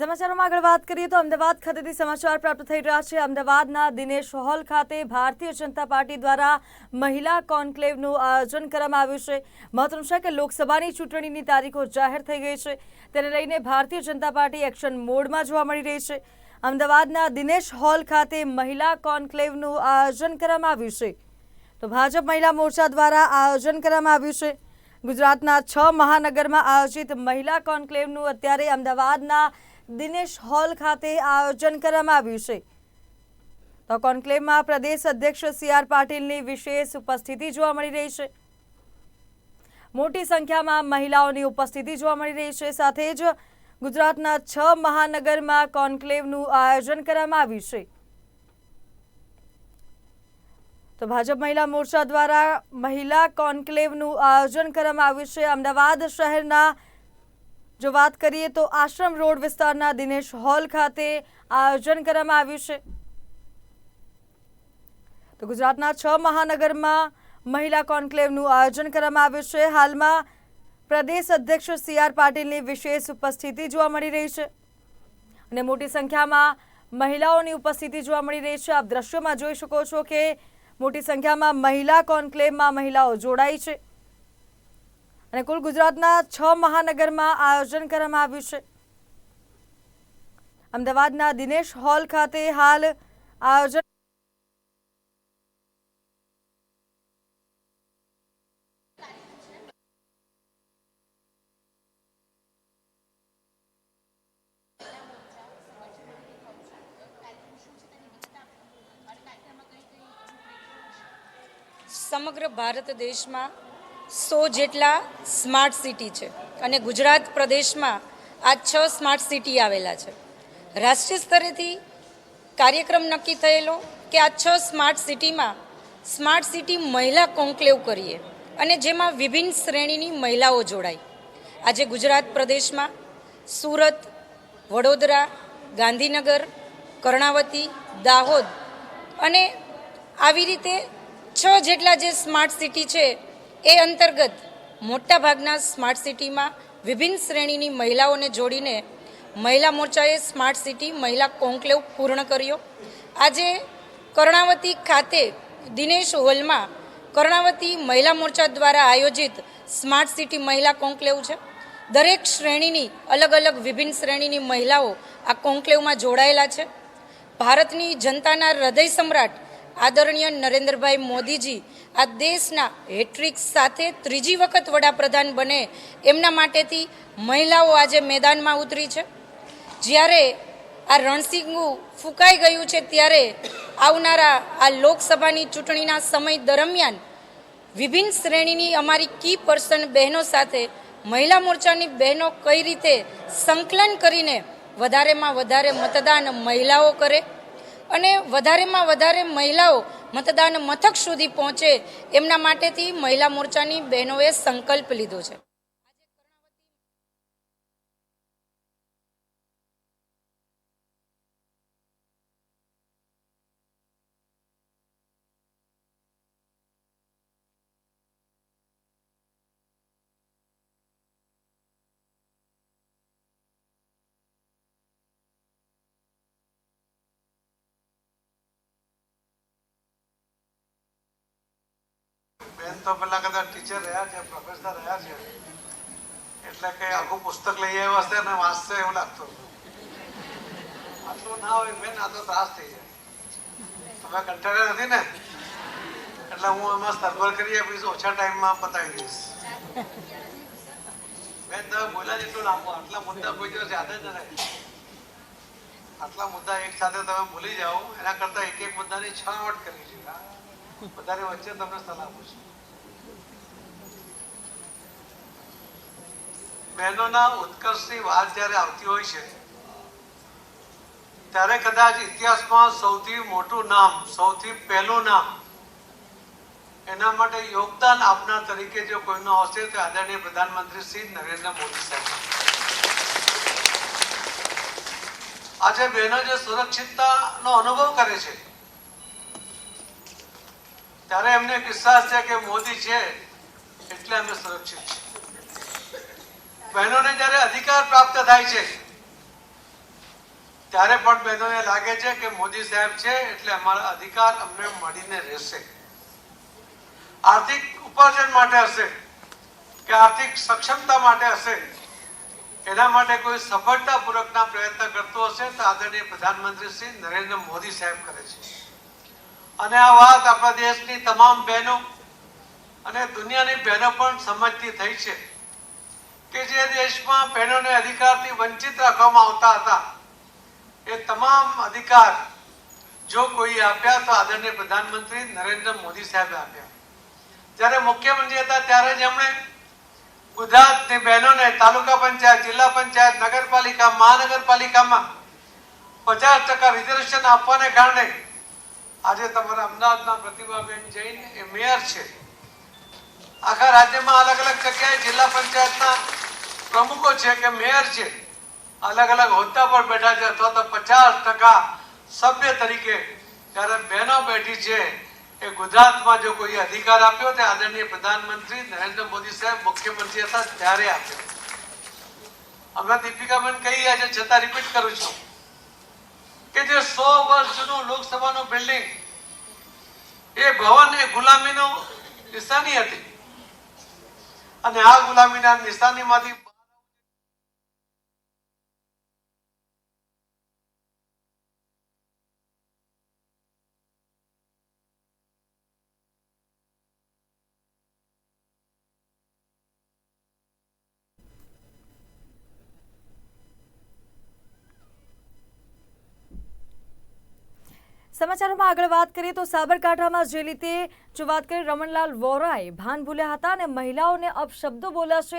સમાચારોમાં આગળ વાત કરીએ તો અમદાવાદ ખાતેથી સમાચાર પ્રાપ્ત થઈ રહ્યા છે. અમદાવાદના દિનેશ હોલ ખાતે ભારતીય જનતા પાર્ટી દ્વારા મહિલા કોન્ક્લેવનું આયોજન કરવામાં આવ્યું છે. મહત્વનું છે કે લોકસભાની ચૂંટણીની તારીખો જાહેર થઈ ગઈ છે. તેને લઈને ભારતીય જનતા પાર્ટી એક્શન મોડમાં જોવા મળી રહી છે. અમદાવાદના દિનેશ હોલ ખાતે મહિલા કોન્ક્લેવનું આયોજન કરવામાં આવ્યું છે. તો ભાજપ મહિલા મોરચા દ્વારા આયોજન કરવામાં આવ્યું છે. ગુજરાતના છ મહાનગરમાં આયોજિત મહિલા કોન્ક્લેવનું અત્યારે અમદાવાદના દિનેશ હોલ ખાતે આયોજન કરવામાં આવ્યું છે. તો કોન્ક્લેવમાં પ્રદેશ અધ્યક્ષ સી આર પાટીલની વિશેષ ઉપસ્થિતિ જોવા મળી રહી છે. મોટી સંખ્યામાં મહિલાઓની ઉપસ્થિતિ જોવા મળી રહી છે. સાથે જ ગુજરાતના છ મહાનગરમાં કોન્ક્લેવનું આયોજન કરવામાં આવ્યું છે. તો ભાજપ મહિલા મોરચા દ્વારા મહિલા કોન્ક્લેવનું આયોજન કરવામાં આવ્યું છે. અમદાવાદ શહેરના જો વાત કરીએ તો આશ્રમ રોડ વિસ્તારના દિનેશ હોલ ખાતે આયોજન કરવામાં આવ્યું છે. તો ગુજરાતના છ મહાનગરમાં મહિલા કોન્ક્લેવનું આયોજન કરવામાં આવ્યું છે. હાલમાં પ્રદેશ અધ્યક્ષ સી આર પાટીલની વિશેષ ઉપસ્થિતિ જોવા મળી રહી છે. અને મોટી સંખ્યામાં મહિલાઓની ઉપસ્થિતિ જોવા મળી રહી છે. આપ દ્રશ્યોમાં જોઈ શકો છો કે મોટી સંખ્યામાં મહિલા કોન્ક્લેવમાં મહિલાઓ જોડાઈ છે. અને કુલ ગુજરાતના છ મહાનગરમાં આયોજન કરવામાં આવ્યું છે. અમદાવાદના દિનેશ હોલ ખાતે હાલ આયોજન સમગ્ર ભારત દેશમાં સો જેટલા સ્માર્ટ સિટી છે. અને ગુજરાત પ્રદેશમાં આ છ સ્માર્ટ સિટી આવેલા છે. રાષ્ટ્રીય સ્તરેથી કાર્યક્રમ નક્કી થયેલો કે આ છ સ્માર્ટ સિટીમાં સ્માર્ટ સિટી મહિલા કોન્ક્લેવ કરીએ અને જેમાં વિભિન્ન શ્રેણીની મહિલાઓ જોડાય. આજે ગુજરાત પ્રદેશમાં સુરત, વડોદરા, ગાંધીનગર, કર્ણાવતી, દાહોદ અને આવી રીતે છ જેટલા જે સ્માર્ટ સિટી છે એ અંતર્ગત મોટાભાગના સ્માર્ટ સિટીમાં વિભિન્ન શ્રેણીની મહિલાઓને જોડીને મહિલા મોરચાએ સ્માર્ટ સિટી મહિલા કોન્ક્લેવ પૂર્ણ કર્યો. આજે કર્ણાવતી ખાતે દિનેશ હોલમાં કર્ણાવતી મહિલા મોરચા દ્વારા આયોજિત સ્માર્ટ સિટી મહિલા કોન્ક્લેવ છે. દરેક શ્રેણીની અલગ અલગ વિભિન્ન શ્રેણીની મહિલાઓ આ કોન્ક્લેવમાં જોડાયેલા છે. ભારતની જનતાના હૃદય સમ્રાટ આદરણીય નરેન્દ્રભાઈ મોદીજી આ દેશના હેટ્રિક સાથે ત્રીજી વખત વડાપ્રધાન બને એમના માટેથી મહિલાઓ આજે મેદાનમાં ઉતરી છે. જ્યારે આ રણસિંગું ફૂંકાઈ ગયું છે ત્યારે આવનારા આ લોકસભાની ચૂંટણીના સમય દરમિયાન વિભિન્ન શ્રેણીની અમારી કી પર્સન બહેનો સાથે મહિલા મોરચાની બહેનો કઈ રીતે સંકલન કરીને વધારેમાં વધારે મતદાન મહિલાઓ કરે? અને વધારેમાં વધારે મહિલાઓ મતદાન મથક સુધી પહોંચે, એમના માટેથી મહિલા મોરચાની બહેનોએ સંકલ્પ લીધો છે. બેન તો પેલા કદાચ ટીચર રહ્યા છે પ્રોફેસર રહ્યા છે. એટલે કે આખું પુસ્તક લઈ આવ્યા છે અને વાંચશે એવું લાગતું. આટલું ના હોય બેન, આ તો ત્રાસ થઈ જાય. તમે કંટાળ્યા નથી ને? એટલે હું એમાં સરભર કરી આપીશ, ઓછા ટાઈમમાં પતાવી દઈશ. બેન, તમે બોલ્યા જેટલું લાંબો, આટલા મુદ્દા કોઈ દિવસ યાદ જ નથી આટલા મુદ્દા એક સાથે તમે ભૂલી જાઓ, એના કરતા એક એક મુદ્દાની છણાવટ કરી છે. બધાની વચ્ચે તમને સલાહ આપું બહેનોના ઉત્કર્ષની વાત જ્યારે આવતી હોય છે, ત્યારે કદાચ ઇતિહાસમાં સૌથી મોટું નામ, સૌથી પહેલું નામ એના માટે યોગદાન આપનાર તરીકે જો કોઈનો આવશે, તો આદરણીય પ્રધાનમંત્રી શ્રી નરેન્દ્ર મોદી સાહેબ. આજે બહેનો જે સુરક્ષિતતાનો અનુભવ કરે છે, ત્યારે એમને વિશ્વાસ છે કે મોદી છે, એટલે અમે સુરક્ષિત છીએ. બહેનોને જ્યારે અધિકાર પ્રાપ્ત થાય છે, ત્યારે પણ બહેનોને લાગે છે કે મોદી સાહેબ છે એટલે અમારા અધિકાર અમને મળીને રહેશે. આર્થિક ઉપાર્જન માટે હશે કે આર્થિક સક્ષમતા માટે હશે, એના માટે કોઈ સફળતાપૂર્વકના પ્રયત્ન કરતો હશે તો આદરણીય પ્રધાનમંત્રી શ્રી નરેન્દ્ર મોદી સાહેબ કરે છે. અને આ વાત આપણા દેશની તમામ બહેનો અને દુનિયાની બહેનો પણ સમજતી થઈ છે. કે જે દેશમાં બહેનોને અધિકારથી વંચિત રાખવામાં આવતા હતા, એ તમામ અધિકાર જો કોઈ આપ્યા તો આદરણીય પ્રધાનમંત્રી નરેન્દ્ર મોદી સાહેબે આપ્યા. જ્યારે મુખ્યમંત્રી હતા ત્યારે જ એમણે ગુજરાતની બહેનોને તાલુકા પંચાયત, જિલ્લા પંચાયત, નગરપાલિકા, મહાનગરપાલિકામાં પચાસ ટકા રિઝર્વેશન આપવાને કારણે આજે તમારા અમદાવાદના પ્રતિભાબેન જૈન એ મેયર છે. આખા રાજ્યમાં અલગ અલગ જગ્યાએ જિલ્લા પંચાયતના પ્રમુખો છે કે મેયર છે, અલગ અલગ હોદ્દા પર બેઠા છે, અથવા તો પચાસ ટકા સભ્ય તરીકે જ્યારે બહેનો બેઠી છે, એ ગુજરાતમાં જો કોઈ અધિકાર આપ્યો તે આદરણીય પ્રધાનમંત્રી નરેન્દ્ર મોદી સાહેબ મુખ્યમંત્રી હતા ત્યારે આપ્યો. હમણાં દીપિકાબેન કહી રહ્યા છે છતાં રિપીટ કરું છું કે જે સો વર્ષ જૂનું લોકસભાનું બિલ્ડિંગ એ ભવન એ ગુલામીનું નિશાની હતી. અને આ ગુલામીના નિશાનીમાંથી સમાચારોમાં આગળ વાત કરીએ તો સાબરકાંઠામાં જે રીતે જો વાત કરીએ રમણલાલ વોરાએ ભાન ભૂલ્યા હતા અને મહિલાઓને અપશબ્દો બોલ્યા છે